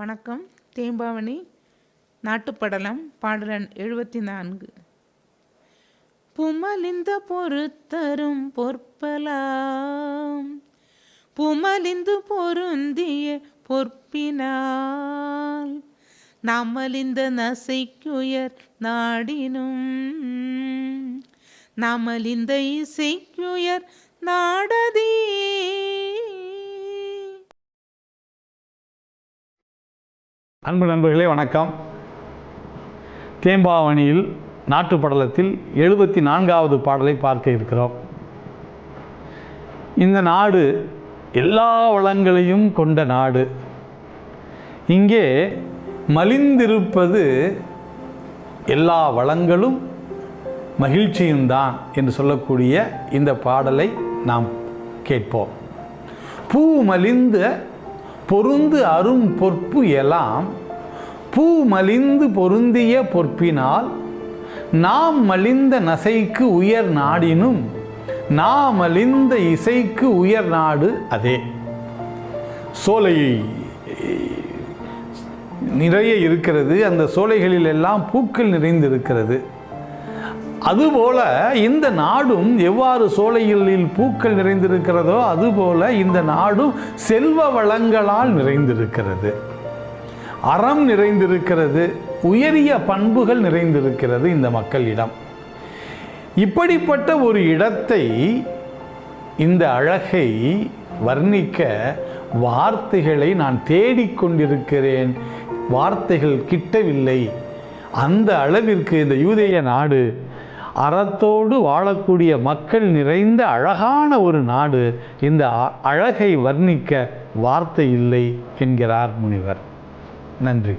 வணக்கம். தேம்பாவணி நாட்டுப்படலம் பாடலன் எழுபத்தி நான்கு புமலிந்த பொறுத்தரும் பொற்பலாம். புமலிந்து பொருந்திய பொற்பினால். நாமலிந்த நசைக்குயர் நாடினும். நாமலிந்த இசைக்குயர் நாடதே அன்பு நண்பர்களே வணக்கம். தேம்பாவணியில் நாட்டுப்படலத்தில் எழுபத்தி நான்காவது பாடலை பார்க்க இருக்கிறோம். இந்த நாடு எல்லா வளங்களையும் கொண்ட நாடு. இங்கே மலிந்திருப்பது எல்லா வளங்களும் மகிழ்ச்சியும் தான் என்று சொல்லக்கூடிய இந்த பாடலை நாம் கேட்போம். பூ மலிந்த பொருந்து அரும் பொற்பு எல்லாம் பூ மலிந்து பொருந்திய பொற்பினால் நாம் மலிந்த நசைக்கு உயர் நாடினும் நாம் மலிந்த இசைக்கு உயர் நாடு அதே. சோலை நிறைய இருக்கிறது. அந்த சோலைகளில் எல்லாம் பூக்கள் நிறைந்திருக்கிறது. அதுபோல இந்த நாடும் எவ்வாறு சோலைகளில் பூக்கள் நிறைந்திருக்கிறதோ அதுபோல இந்த நாடும் செல்வ வளங்களால் நிறைந்திருக்கிறது. அறம் நிறைந்திருக்கிறது உயரிய பண்புகள் நிறைந்திருக்கிறது இந்த மக்களிடம். இப்படிப்பட்ட ஒரு இடத்தை இந்த அழகை வர்ணிக்க வார்த்தைகளை நான் தேடிக்கொண்டிருக்கிறேன் வார்த்தைகள் கிட்டவில்லை. அந்த அளவிற்கு இந்த யூதேய நாடு அறத்தோடு வாழக்கூடிய மக்கள் நிறைந்த அழகான ஒரு நாடு இந்த அ- அழகை வர்ணிக்க வார்த்தை இல்லை என்கிறார் முனிவர். நன்றி.